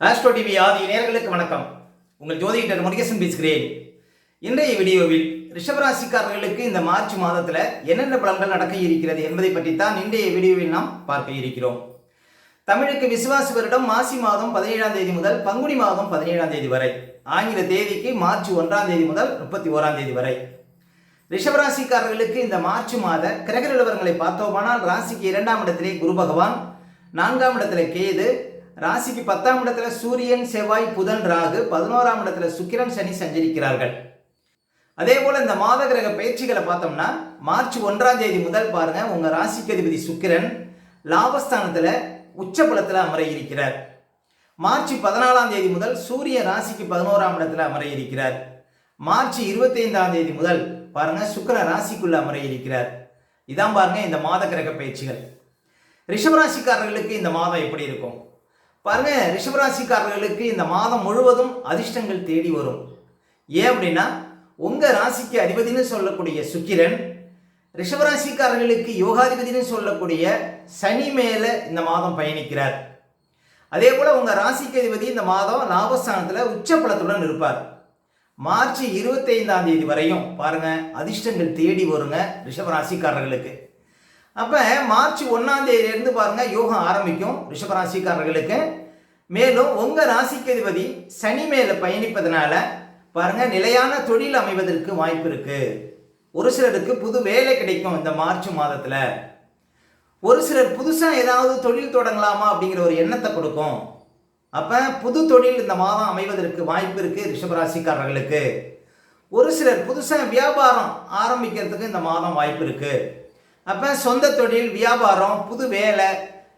Astro TV ஆதி நேர்களுக்கு வணக்கம். உங்கள் ஜோதிடர் முருகேசன் பேசுகிறேன். இன்றைய வீடியோவில் ரிஷபராசிக்காரர்களுக்கு இந்த மார்ச் மாதத்தில் என்னென்ன பலன்கள் நடக்க இருக்கிறது என்பதை பற்றித்தான் இன்றைய வீடியோவில் நாம் பார்க்க இருக்கிறோம். தமிழுக்கு விசுவாச வருடம் மாசி மாதம் பதினேழாம் தேதி முதல் பங்குனி மாதம் பதினேழாம் தேதி வரை. ஆங்கில தேதிக்கு மார்ச் ஒன்றாம் தேதி முதல் முப்பத்தி ஓராம் தேதி வரை. ரிஷபராசிக்காரர்களுக்கு இந்த மார்ச் மாத கிரக நிலவரங்களை பார்த்தோமானால் ராசிக்கு இரண்டாம் இடத்திலே குரு பகவான் நான்காம் இடத்திலே கேது ராசிக்கு பத்தாம் இடத்துல சூரியன் செவ்வாய் புதன் ராகு பதினோராம் இடத்துல சுக்கிரன் சனி சஞ்சரிக்கிறார்கள். அதே போல இந்த மாத கிரக பயிற்சிகளை பார்த்தோம்னா மார்ச் ஒன்றாம் தேதி முதல் பாருங்க உங்க ராசிக்கு அதிபதி சுக்கிரன் லாபஸ்தானத்துல உச்சபலத்தில் அமர இருக்கிறார் மார்ச் பதினாலாம் தேதி முதல் சூரிய ராசிக்கு பதினோராம் இடத்துல அமர இருக்கிறார் மார்ச் இருபத்தைந்தாம் தேதி முதல் பாருங்க சுக்கிர ராசிக்குள்ள அமர இருக்கிறார் இதான் பாருங்க இந்த மாத கிரக பயிற்சிகள். ரிஷபராசிக்காரர்களுக்கு இந்த மாதம் எப்படி இருக்கும்? பாருங்க ரிஷபராசிக்காரர்களுக்கு இந்த மாதம் முழுவதும் அதிர்ஷ்டங்கள் தேடி வரும். ஏன் அப்படின்னா உங்க ராசிக்கு அதிபதினு சொல்லக்கூடிய சுக்கிரன் ரிஷபராசிக்காரர்களுக்கு யோகாதிபதினு சொல்லக்கூடிய சனி மேல இந்த மாதம் பயணிக்கிறார். அதே போல உங்க ராசிக்கு அதிபதி இந்த மாதம் லாபஸ்தானத்துல உச்ச பலத்துடன் இருப்பார். மார்ச் இருபத்தைந்தாம் தேதி வரையும் பாருங்க அதிர்ஷ்டங்கள் தேடி வருங்க ரிஷபராசிக்காரர்களுக்கு. அப்போ மார்ச் ஒன்றாம் தேதியிலிருந்து பாருங்க யோகம் ஆரம்பிக்கும் ரிஷபராசிக்காரர்களுக்கு. மேலும் உங்கள் ராசிக்கு அதிபதி சனி மேலே பயணிப்பதனால பாருங்க நிலையான தொழில் அமைவதற்கு வாய்ப்பு இருக்கு. ஒரு சிலருக்கு புது வேலை கிடைக்கும் இந்த மார்ச் மாதத்தில். ஒரு சிலர் புதுசாக ஏதாவது தொழில் தொடங்கலாமா அப்படிங்கிற ஒரு எண்ணத்தை கொடுக்கும். அப்போ புது தொழில் இந்த மாதம் அமைவதற்கு வாய்ப்பு இருக்கு ரிஷபராசிக்காரர்களுக்கு. ஒரு சிலர் புதுசாக வியாபாரம் ஆரம்பிக்கிறதுக்கு இந்த மாதம் வாய்ப்பு இருக்கு. அப்போ சொந்த தொழில் வியாபாரம் புது வேலை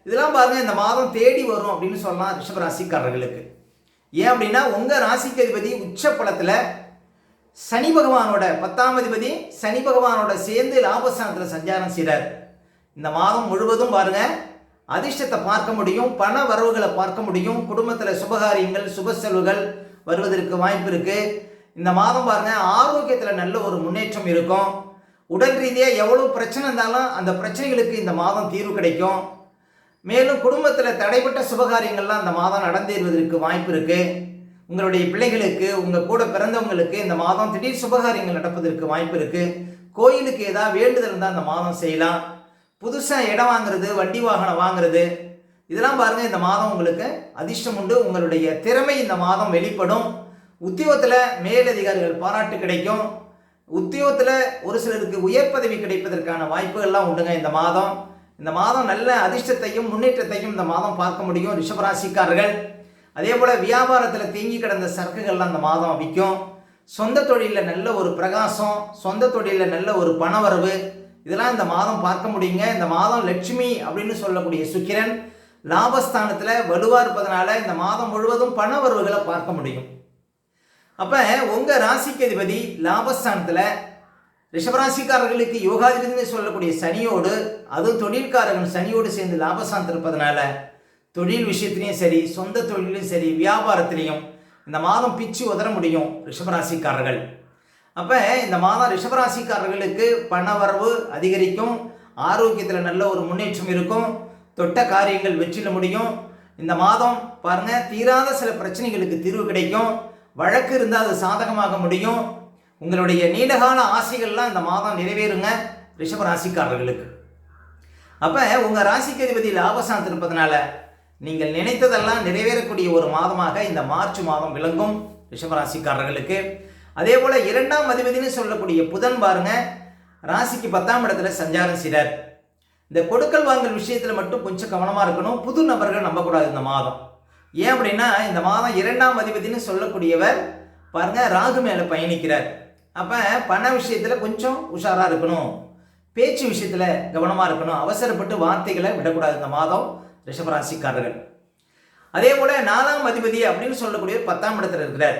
இதெல்லாம் பாருங்க இந்த மாதம் தேடி வரும் அப்படின்னு சொல்லலாம் ரிஷபராசிக்காரர்களுக்கு ஏன் அப்படின்னா உங்கள் ராசிக்கு அதிபதி உச்ச பலத்தில் சனி பகவானோட பத்தாம் அதிபதி சனி பகவானோட சேர்ந்து லாபஸ்தானத்தில் சஞ்சாரம் செய்கிறார் இந்த மாதம் முழுவதும் பாருங்க அதிர்ஷ்டத்தை பார்க்க முடியும் பண வரவுகளை பார்க்க முடியும் குடும்பத்தில் சுபகாரியங்கள் சுப செலவுகள் வருவதற்கு வாய்ப்பு இருக்கு. இந்த மாதம் பாருங்க ஆரோக்கியத்தில் நல்ல ஒரு முன்னேற்றம் இருக்கும். உடல் ரீதியாக எவ்வளோ பிரச்சனை இருந்தாலும் அந்த பிரச்சனைகளுக்கு இந்த மாதம் தீர்வு கிடைக்கும். மேலும் குடும்பத்தில் தடைப்பட்ட சுபகாரியங்கள்லாம் இந்த மாதம் நடந்தேறுவதற்கு வாய்ப்பு இருக்குது உங்களுடைய பிள்ளைகளுக்கு உங்கள் கூட பிறந்தவங்களுக்கு இந்த மாதம் திடீர் சுபகாரியங்கள் நடப்பதற்கு வாய்ப்பு இருக்குது கோயிலுக்கு ஏதாவது வேண்டுதல் இருந்தால் இந்த மாதம் செய்யலாம். புதுசாக இடம் வாங்குறது வண்டி வாகனம் வாங்குறது இதெல்லாம் பாருங்கள் இந்த மாதம் உங்களுக்கு அதிர்ஷ்டம் உண்டு. உங்களுடைய திறமை இந்த மாதம் வெளிப்படும். உத்தியோகத்தில் மேலதிகாரிகள் பாராட்டு கிடைக்கும். உத்தியோகத்தில் ஒரு சிலருக்கு உயர் பதவி கிடைப்பதற்கான வாய்ப்புகள்லாம் உண்டுங்க இந்த மாதம். இந்த மாதம் நல்ல அதிர்ஷ்டத்தையும் முன்னேற்றத்தையும் இந்த மாதம் பார்க்க முடியும் ரிஷபராசிக்காரர்கள். அதே போல் வியாபாரத்தில் தேங்கி கிடந்த சரக்குகள்லாம் அந்த மாதம் விற்கும். சொந்த தொழிலில் நல்ல ஒரு பிரகாசம் சொந்த தொழிலில் நல்ல ஒரு பணவரவு. இதெல்லாம் இந்த மாதம் பார்க்க முடியுங்க. இந்த மாதம் லட்சுமி அப்படின்னு சொல்லக்கூடிய சுக்கிரன் லாபஸ்தானத்தில் வலுவாக இருப்பதனால இந்த மாதம் முழுவதும் பணவரவுகளை பார்க்க முடியும். அப்போ உங்கள் ராசிக்கு அதிபதி லாபஸ்தானத்தில் ரிஷபராசிக்காரர்களுக்கு யோகாதிபதினு சொல்லக்கூடிய சனியோடு அதுவும் தொழில்காரர்கள் சனியோடு சேர்ந்து லாபசாந்த் இருப்பதனால தொழில் விஷயத்திலையும் சரி சொந்த தொழிலையும் சரி வியாபாரத்திலையும் இந்த மாதம் பிச்சு உதற முடியும் ரிஷபராசிக்காரர்கள். அப்போ இந்த மாதம் ரிஷபராசிக்காரர்களுக்கு பணவரவு அதிகரிக்கும் ஆரோக்கியத்தில் நல்ல ஒரு முன்னேற்றம் இருக்கும் தொட்ட காரியங்கள் வெற்றில முடியும். இந்த மாதம் பாருங்கள் தீராத சில பிரச்சனைகளுக்கு தீர்வு கிடைக்கும். வழக்கு இருந்தால் அது சாதகமாக முடியும். உங்களுடைய நீண்டகால ஆசைகள்லாம் இந்த மாதம் நிறைவேறுங்க ரிஷப ராசிக்காரர்களுக்கு. அப்போ உங்கள் ராசிக்கு அதிபதி லாபசாந்த் இருப்பதனால நீங்கள் நினைத்ததெல்லாம் நிறைவேறக்கூடிய ஒரு மாதமாக இந்த மார்ச் மாதம் விளங்கும் ரிஷபராசிக்காரர்களுக்கு அதே போல் இரண்டாம் அதிபதினு சொல்லக்கூடிய புதன் பாருங்க ராசிக்கு பத்தாம் இடத்துல சஞ்சாரம் செய்கிறார் இந்த கொடுக்கல் வாங்கல் விஷயத்தில் மட்டும் கொஞ்சம் கவனமாக இருக்கணும். புது நபர்கள் நம்பக்கூடாது இந்த மாதம். ஏன் அப்படின்னா இந்த மாதம் இரண்டாம் அதிபதினு சொல்லக்கூடியவர் பாருங்க ராகு மேலே பயணிக்கிறார். அப்போ பண விஷயத்தில் கொஞ்சம் உஷாராக இருக்கணும். பேச்சு விஷயத்தில் கவனமாக இருக்கணும். அவசரப்பட்டு வார்த்தைகளை விடக்கூடாது இந்த மாதம் ரிஷபராசிக்காரர்கள். அதே போல் நாலாம் அதிபதி அப்படின்னு சொல்லக்கூடிய பத்தாம் இடத்துல இருக்கிறார்.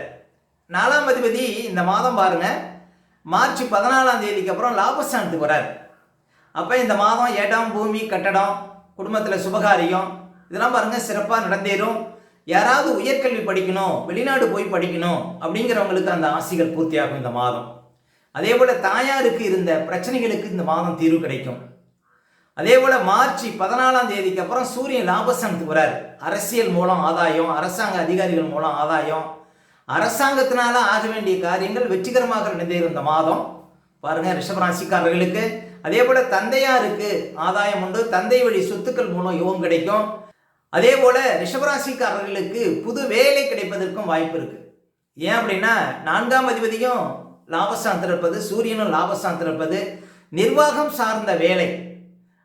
நாலாம் அதிபதி இந்த மாதம் பாருங்க மார்ச் பதினாலாம் தேதிக்கு அப்புறம் லாபஸ்தானத்துக்கு வரார். அப்போ இந்த மாதம் இடம் பூமி கட்டடம் குடும்பத்தில் சுபகாரியம் இதெல்லாம் பாருங்கள் சிறப்பாக நடந்தேறும். யாராவது உயர்கல்வி படிக்கணும் வெளிநாடு போய் படிக்கணும் அப்படிங்கிறவங்களுக்கு அந்த ஆசைகள் பூர்த்தியாகும் இந்த மாதம். அதே போல் தாயாருக்கு இருந்த பிரச்சனைகளுக்கு இந்த மாதம் தீர்வு கிடைக்கும். அதே போல மார்ச் பதினாலாம் தேதிக்கு அப்புறம் சூரியன் லாபஸ்தானத்துக்கு வரார் அரசியல் மூலம் ஆதாயம் அரசாங்க அதிகாரிகள் மூலம் ஆதாயம். அரசாங்கத்தினால ஆக வேண்டிய காரியங்கள் வெற்றிகரமாக நடந்திருந்த மாதம். பாருங்க ரிஷபராசிக்காரர்களுக்கு. அதே போல தந்தையாருக்கு ஆதாயம் உண்டு. தந்தை வழி சொத்துக்கள் மூலம் யோகம் கிடைக்கும். அதே போல ரிஷபராசிக்காரர்களுக்கு புது வேலை கிடைப்பதற்கும் வாய்ப்பு இருக்கு. ஏன் அப்படின்னா நான்காம் அதிபதியும் லாபஸ்தான் இருப்பது சூரியனும் லாபஸ்தான் இருப்பது நிர்வாகம் சார்ந்த வேலை.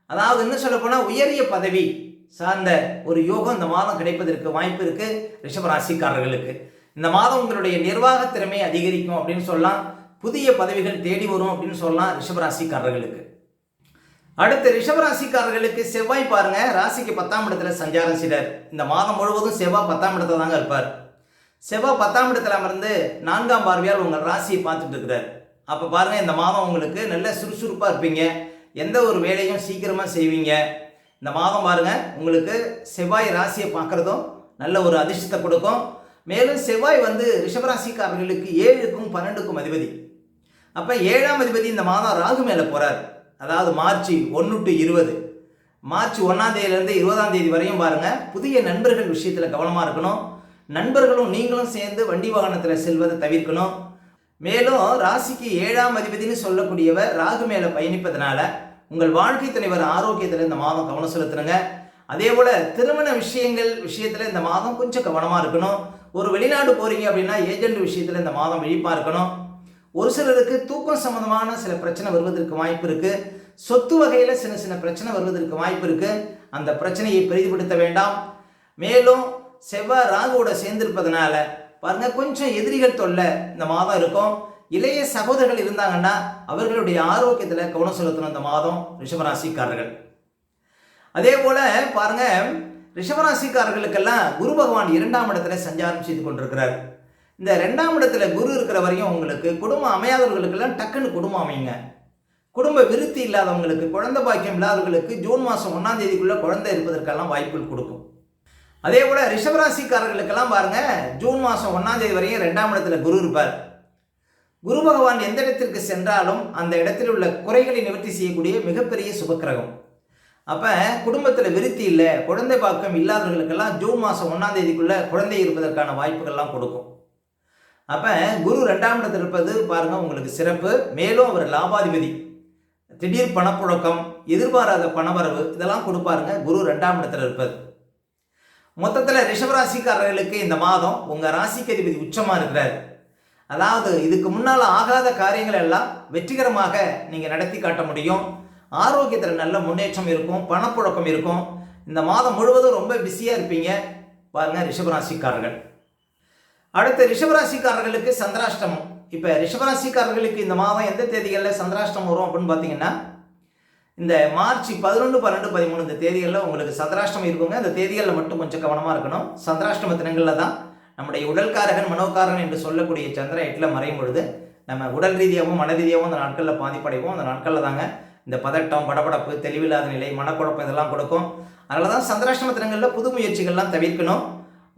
அதாவது என்ன சொல்லப்போனால் உயரிய பதவி சார்ந்த ஒரு யோகம் இந்த மாதம் கிடைப்பதற்கு வாய்ப்பு இருக்கு ரிஷபராசிக்காரர்களுக்கு. இந்த மாதம் உங்களுடைய நிர்வாக திறமை அதிகரிக்கும் அப்படின்னு சொல்லலாம். புதிய பதவிகள் தேடி வரும் அப்படின்னு சொல்லலாம் ரிஷபராசிக்காரர்களுக்கு. அடுத்து ரிஷபராசிக்காரர்களுக்கு செவ்வாய் பாருங்க. ராசிக்கு பத்தாம் இடத்துல சஞ்சாரம் செய்தார். இந்த மாதம் முழுவதும் செவ்வாய் பத்தாம் இடத்துல தாங்க இருப்பார். செவ்வாய் பத்தாம் இடத்துல அமர்ந்து நான்காம் பார்வையால் உங்கள் ராசியை பார்த்துட்டு இருக்கிறார். அப்போ பாருங்க இந்த மாதம் உங்களுக்கு நல்ல சுறுசுறுப்பாக இருப்பீங்க. எந்த ஒரு வேலையும் சீக்கிரமாக செய்வீங்க. இந்த மாதம் பாருங்க உங்களுக்கு செவ்வாய் ராசியை பார்க்குறதும் நல்ல ஒரு அதிர்ஷ்டத்தை கொடுக்கும். மேலும் செவ்வாய் வந்து ரிஷபராசிக்காரர்களுக்கு ஏழுக்கும் பன்னெண்டுக்கும் அதிபதி. அப்போ ஏழாம் அதிபதி இந்த மாதம் ராகு மேலே போகிறார் அதாவது மார்ச் ஒன்று டு இருபது. மார்ச் ஒன்றாம் தேதியிலேருந்து இருபதாம் தேதி வரையும் பாருங்கள் புதிய நண்பர்கள் விஷயத்தில் கவனமாக இருக்கணும். நண்பர்களும் நீங்களும் சேர்ந்து வண்டி வாகனத்தில் செல்வதை தவிர்க்கணும். மேலும் ராசிக்கு ஏழாம் அதிபதினு சொல்லக்கூடியவர் ராகு மேலே பயணிப்பதனால உங்கள் வாழ்க்கை துணைவர் ஆரோக்கியத்தில் இந்த மாதம் கவனம் செலுத்துனுங்க. அதே போல் திருமண விஷயங்கள் விஷயத்தில் இந்த மாதம் கொஞ்சம் கவனமாக இருக்கணும். ஒரு வெளிநாடு போகிறீங்க அப்படின்னா ஏஜென்ட் விஷயத்தில் இந்த மாதம் விழிப்பாக இருக்கணும். ஒரு சிலருக்கு தூக்கம் சம்பந்தமான சில பிரச்சனை வருவதற்கு வாய்ப்பு இருக்கு. சொத்து வகையில் சின்ன சின்ன பிரச்சனை வருவதற்கு வாய்ப்பு இருக்கு. அந்த பிரச்சனையை பெரிதுபடுத்த வேண்டாம். மேலும் செவ்வாய் ராகுவோட சேர்ந்திருப்பதனால பாருங்க கொஞ்சம் எதிரிகள் தொல்லை இந்த மாதம் இருக்கும். இளைய சகோதரர்கள் இருந்தாங்கன்னா அவர்களுடைய ஆரோக்கியத்தில் கவனம் செலுத்தணும் இந்த மாதம் ரிஷபராசிக்காரர்கள். அதே போல பாருங்க ரிஷபராசிக்காரர்களுக்கெல்லாம் குரு பகவான் இரண்டாம் இடத்துல சஞ்சாரம் செய்து கொண்டிருக்கிறார். இந்த ரெண்டாம் இடத்துல குரு இருக்கிற வரையும் உங்களுக்கு குடும்பம் அமையாதவர்களுக்கெல்லாம் டக்குன்னு குடும்பம் அமையுங்க. குடும்ப விருத்தி இல்லாதவங்களுக்கு குழந்தை பாக்கியம் இல்லாதவர்களுக்கு ஜூன் மாதம் ஒன்றாம் தேதிக்குள்ளே குழந்தை இருப்பதற்கெல்லாம் வாய்ப்புகள் கொடுக்கும். அதே போல் ரிஷபராசிக்காரர்களுக்கெல்லாம் பாருங்க ஜூன் மாதம் ஒன்றாம் தேதி வரையும் ரெண்டாம் இடத்துல குரு இருப்பார். குரு பகவான் எந்த இடத்திற்கு சென்றாலும் அந்த இடத்தில் உள்ள குறைகளை நிவர்த்தி செய்யக்கூடிய மிகப்பெரிய சுபக்கிரகம். அப்போ குடும்பத்தில் விருத்தி இல்லை குழந்தை பாக்கம் இல்லாதவர்களுக்கெல்லாம் ஜூன் மாதம் ஒன்றாம் தேதிக்குள்ளே குழந்தை இருப்பதற்கான வாய்ப்புகள்லாம் கொடுக்கும். அப்போ குரு ரெண்டாம் இடத்தில் இருப்பது பாருங்கள் உங்களுக்கு சிறப்பு. மேலும் அவர் லாபாதிபதி. திடீர் பணப்புழக்கம் எதிர்பாராத பணவரவு இதெல்லாம் கொடுப்பாருங்க குரு ரெண்டாம் இடத்துல இருப்பது. மொத்தத்தில் ரிஷபராசிக்காரர்களுக்கு இந்த மாதம் உங்கள் ராசிக்கு அதிபதி உச்சமாக இருக்கிறார். அதாவது இதுக்கு முன்னால் ஆகாத காரியங்கள் எல்லாம் வெற்றிகரமாக நீங்கள் நடத்தி காட்ட முடியும். ஆரோக்கியத்தில் நல்ல முன்னேற்றம் இருக்கும் பணப்புழக்கம் இருக்கும். இந்த மாதம் முழுவதும் ரொம்ப பிஸியாக இருப்பீங்க பாருங்கள் ரிஷபராசிக்காரர்கள். அடுத்து ரிஷபராசிக்காரர்களுக்கு சந்திராஷ்டமம். இப்போ ரிஷபராசிக்காரர்களுக்கு இந்த மாதம் எந்த தேதிகளில் சந்திராஷ்டமம் வரும் அப்படின்னு பார்த்தீங்கன்னா இந்த மார்ச் பதினொன்று பன்னெண்டு பதிமூணு இந்த தேதிகளில் உங்களுக்கு சந்திராஷ்டமம் இருக்குங்க. அந்த தேதிகளில் மட்டும் கொஞ்சம் கவனமாக இருக்கணும். சந்திராஷ்டம தினங்களில் தான் நம்முடைய உடல்காரகன் மனோகாரகன் என்று சொல்லக்கூடிய சந்திர எட்டில் மறையும் பொழுது நம்ம உடல் ரீதியாகவும் மன ரீதியாகவும் அந்த நாட்களில் பாதிப்படைவோம். அந்த நாட்களில் தாங்க இந்த பதட்டம் படபடப்பு தெளிவில்லாத நிலை மனக்குழப்பம் இதெல்லாம் கொடுக்கும். அதனால தான் சந்திராஷ்டம தினங்களில் புது முயற்சிகள்லாம் தவிர்க்கணும்.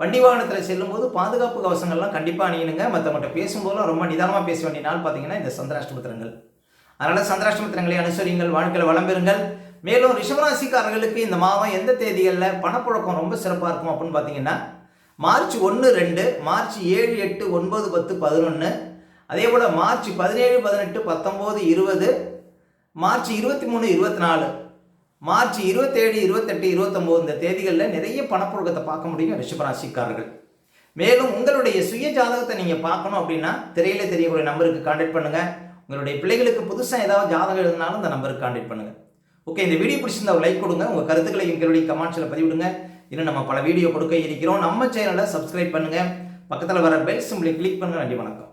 வண்டி வாகனத்தில் செல்லும்போது பாதுகாப்பு கவசங்கள்லாம் கண்டிப்பாக அணியணுங்க. மற்றவங்கள்ட்ட பேசும்போதும் ரொம்ப நிதானமாக பேச வேண்டிய நாள் பார்த்தீங்கன்னா இந்த சந்திராஷ்டம அதனால் சந்திராஷ்டம அனுசரிங்கள் வாழ்க்கையில் வளம் பெறுங்கள். மேலும் ரிஷபராசிக்காரர்களுக்கு இந்த மாதம் எந்த தேதிகளில் பணப்புழக்கம் ரொம்ப சிறப்பாக இருக்கும் அப்படின்னு பார்த்தீங்கன்னா மார்ச் ஒன்று ரெண்டு மார்ச் ஏழு எட்டு ஒன்பது பத்து பதினொன்று அதே போல் மார்ச் பதினேழு பதினெட்டு பத்தொம்போது இருபது மார்ச் இருபத்தி மூணு இருபத்தி நாலு. மார்ச் இருபத்தேழு இருபத்தெட்டு இருபத்தொம்போது இந்த தேதிகளில் நிறைய பணப்புழக்கத்தை பார்க்க முடியும் ரிஷபராசிக்காரர்கள். மேலும் உங்களுடைய சுய ஜாதகத்தை நீங்கள் பார்க்கணும் அப்படின்னா திரையில தெரியக்கூடிய நம்பருக்கு கான்டாக்ட் பண்ணுங்கள் உங்களுடைய பிள்ளைகளுக்கு புதுசாக ஏதாவது ஜாதகம் எழுதினாலும் இந்த நம்பருக்கு கான்டாக்ட் பண்ணுங்கள் ஓகே இந்த வீடியோ பிடிச்சிருந்தா லைக் கொடுங்க. உங்கள் கருத்துக்களை எங்களுடைய கமெண்ட்ஸில் பதிவிடுங்க. இன்னும் நம்ம பல வீடியோ கொடுக்க இருக்கிறோம். நம்ம சேனலை சப்ஸ்கிரைப் பண்ணுங்கள் பக்கத்தில் வர பெல் சிம்பிளை கிளிக் பண்ணுங்கள் நன்றி வணக்கம்.